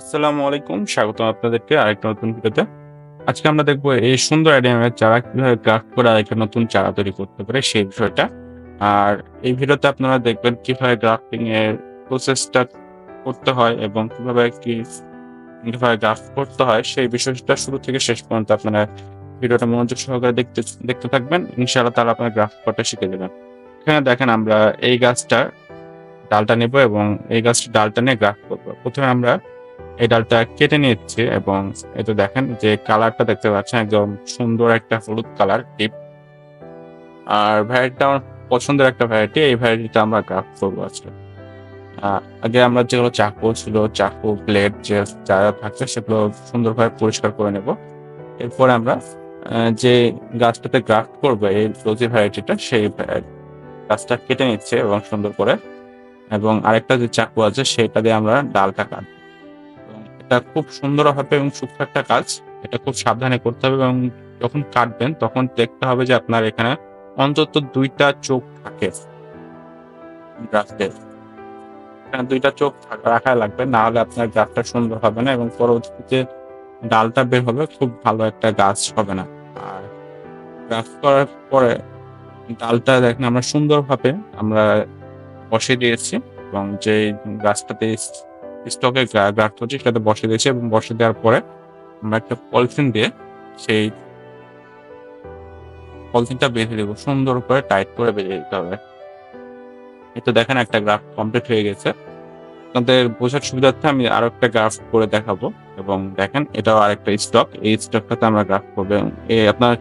আসসালামু আলাইকুম, স্বাগতম আপনাদেরকে আরেকটা নতুন ভিডিওতে। আজকে আমরা দেখব এই সুন্দর অ্যাডিয়ামের চারা কীভাবে গ্রাফট করে আরেকটা নতুন চারা তৈরি করতে পারে সেই বিষয়টা। আর এই ভিডিওতে আপনারা দেখবেন কীভাবে গ্রাফটিং এর প্রসেসটা করতে হয় এবং কীভাবে কি কীভাবে গ্রাফট করতে হয় সেই বিষয়টা শুরু থেকে শেষ পর্যন্ত আপনারা ভিডিওটা মনোযোগ সহকারে দেখতে দেখতে থাকবেন। ইনশাআল্লাহ তাহলে আপনারা গ্রাফট করাটা শিখে দেবেন এখানে দেখেন আমরা এই গাছটা ডালটা নেব এবং এই গাছটা ডালটা নিয়ে গ্রাফ করব। প্রথমে আমরা এই ডালটা কেটে নিচ্ছি এবং এটা দেখেন যে কালারটা দেখতে পাচ্ছেন, একদম সুন্দর একটা হলুদ কালার টিপ। আর ভ্যারাইটিটা আমার পছন্দের একটা ভ্যারাইটি, এই ভ্যারাইটিটা আমরা গ্রাফট করব আজকে। আগে আমরা যেগুলো চাকু ছিল, চাকু প্লেট যে যারা থাকছে সেগুলো সুন্দরভাবে পরিষ্কার করে নেব। এরপরে আমরা যে গাছটাতে গ্রাফট করব, এই রোজি ভ্যারাইটিটা, সেই গাছটা কেটে নিচ্ছে এবং সুন্দর করে। এবং আরেকটা যে চাকু আছে, সেটা দিয়ে আমরা ডালটা কাটবো। এটা খুব সুন্দর হবে এবং সূক্ষ্ম একটা কাজ। এটা খুব সাবধানে করতে হবে এবং যখন কাটবেন তখন দেখতে হবে যে আপনার এখানে অন্তত দুইটা চোখ থাকে। দুইটা চোখ রাখা লাগবে, না হলে আপনার গাছটা সুন্দর হবে না এবং পরবর্তীতে ডালটা বের হবে, খুব ভালো একটা গাছ হবে না। আর গ্রাফট করার পরে ডালটা দেখেন আমরা সুন্দরভাবে আমরা বসে দিয়েছি এবং যে গাছটাতে স্টকে গ্রাফট হচ্ছে সেটাতে বসে দিয়েছি এবং বসে দেওয়ার পরে আমরা একটা পলিথিন দিয়ে সেই পলিথিনটা বেঁধে দেবো। সুন্দর করে টাইট করে বেঁধে দিতে হবে। তো দেখেন একটা গ্রাফ কমপ্লিট হয়ে গেছে। আপনাদের বোঝার সুবিধার্থে আমি আরও একটা গ্রাফ করে দেখাবো এবং দেখেন এটাও আরেকটা স্টক এই স্টকটাতে আমরা গ্রাফ করব। আপনারা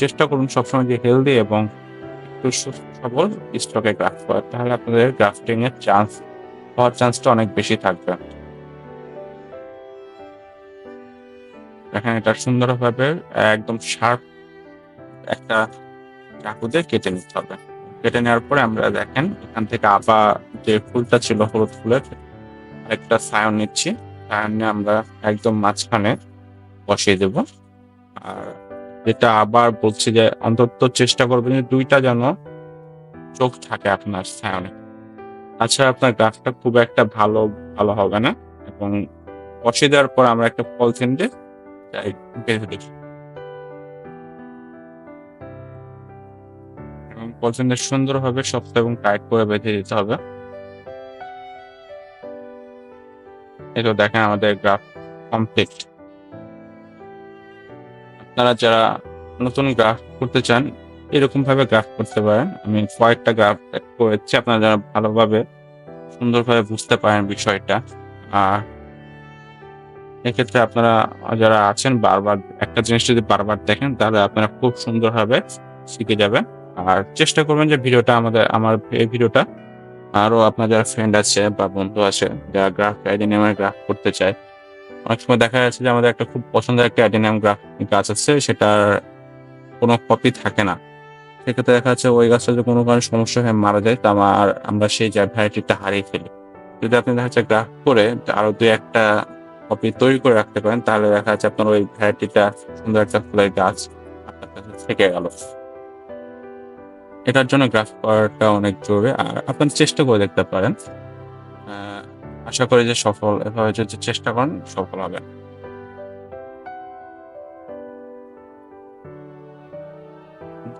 চেষ্টা করুন সবসময় যে হেলদি এবং একটু সবল স্টকে গ্রাফ করার। তাহলে আপনাদের গ্রাফটিং এর চান্স হওয়ার চান্সটা অনেক বেশি থাকবে। দেখেন, এটা সুন্দরভাবে একদম শার্প একটা চাকু দিয়ে কেটে নিতে হবে। কেটে নেওয়ার পরে আমরা দেখেন, এখান থেকে আবার যে ফুলটা ছিল হলুদ ফুলের একটা সায়ন নিচ্ছি। সায়ন আমরা একদম মাঝখানে বসিয়ে দেব। আর যেটা আবার বলছি যে অন্তত চেষ্টা করবেন যে দুইটা যেন চোখ থাকে আপনার সায়নে আচ্ছা আপনার গ্রাফটা খুব একটা ভালো ভালো হবে না। এবং বসিয়ে দেওয়ার পর আমরা একটা ফল দিয়ে বেঁধে দিই এবং পলিথিনটা সুন্দরভাবে শক্ত এবং টাইট করে বেঁধে দিতে হবে। এই দেখেন আমাদের গ্রাফ কমপ্লিট আপনারা যারা নতুন গ্রাফ করতে চান এরকম ভাবে গ্রাফ করতে পারেন। আমি কয়েকটা গ্রাফ করেছি, আপনারা যারা ভালোভাবে সুন্দরভাবে বুঝতে পারেন বিষয়টা। আর এক্ষেত্রে আপনারা যারা আছেন, বারবার একটা জিনিস যদি বারবার দেখেন, তাহলে আপনারা খুব সুন্দরভাবে শিখে যাবেন। আর চেষ্টা করবেন যে ভিডিওটা আমাদের, আমার এই ভিডিওটা আরও আপনার যারা ফ্রেন্ড আছে বা বন্ধু আছে, যারা গ্রাফ অ্যাডিনিয়ামের গ্রাফ করতে চায়। অনেক সময় দেখা যাচ্ছে যে আমাদের একটা খুব পছন্দের একটা অ্যাডিনিয়াম গ্রাফ গাছ আছে, সেটার কোনো কপি থাকে না। সেক্ষেত্রে দেখা যাচ্ছে ওই গাছটা যদি কোনো কারণে সমস্যা হয়ে মারা যায়, তা আমার আমরা সেই ভ্যারাইটিটা হারিয়ে ফেলি। যদি আপনি দেখা যাচ্ছে গ্রাফ করে আরও দুই একটা কপি তৈরি করে রাখতে পারেন, তাহলে দেখা যাচ্ছে আপনার ওই ভ্যারাইটিটা সুন্দর একটা ফুলের গাছ আপনার কাছে থেকে গেল। এটার জন্য গ্রাফ করাটা অনেক জরুরি। আর আপনি চেষ্টা করে দেখতে পারেন। আশা করি যে সফল এভাবে যদি চেষ্টা করেন, সফল হবে।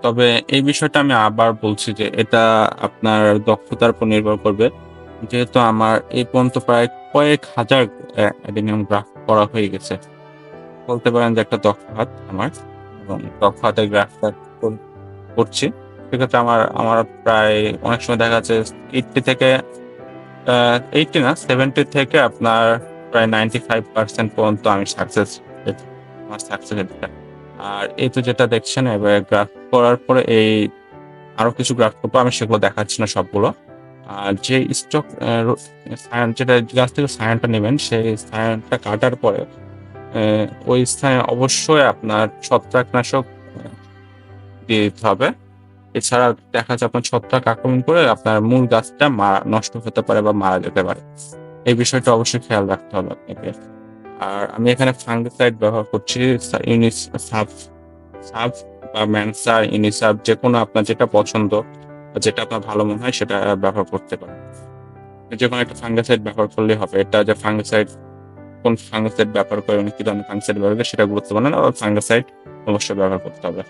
তবে এই বিষয়টা আমি আবার বলছি যে এটা আপনার দক্ষতার উপর নির্ভর করবে। যেহেতু আমার এই পর্যন্ত প্রায় কয়েক হাজার গ্রাফ করা হয়ে গেছে। বলতে পারেন যে একটা দক্ষ হাত আমার, এবং দক্ষ হাতের গ্রাফটা করছি। সেক্ষেত্রে আমার আমার প্রায় অনেক সময় দেখা যাচ্ছে এইটটি থেকে এইটটি না, সেভেন্টি থেকে আপনার প্রায় নাইনটি ফাইভ পার্সেন্ট পর্যন্ত আমি সাকসেস আমার সাকসেস আর এই তো যেটা দেখছেন, এবার গ্রাফ করার পরে এই আরও কিছু গ্রাফ করব, আমি সেগুলো দেখাচ্ছি না সবগুলো। আর যে স্টক যেটা গাছ থেকে সায়ানটা নেবেন, সেই সায়ানটা কাটার পরে ওই স্থানে অবশ্যই আপনার ছত্রাকনাশক দিয়ে দিতে হবে। এছাড়া দেখা যাচ্ছে আপনার ছত্রাক আক্রমণ করে আপনার মূল গাছটা নষ্ট হতে পারে বা মারা যেতে পারে। এই বিষয়টা অবশ্যই খেয়াল রাখতে হবে আপনাকে। আর আমি এখানে ফাঙ্গিসাইড ব্যবহার করছি ইউনিস বা ম্যানসা, ইউনিসাব যে কোনো আপনার যেটা পছন্দ যেটা আপনার ভালো মনে হয় সেটা ব্যবহার করতে পারেন। যে কোনো একটা ফাঙ্গিসাইড ব্যবহার করলে হবে। এটা যে ফাঙ্গাসাইড, কোন ফাঙ্গাসাইড ব্যবহার করে উনি কি ধরনের ফাঙ্গাসাইড ব্যবহার করে সেটা গুরুত্বপূর্ণ না ফাঙ্গাসাইড অবশ্যই ব্যবহার করতে হবে।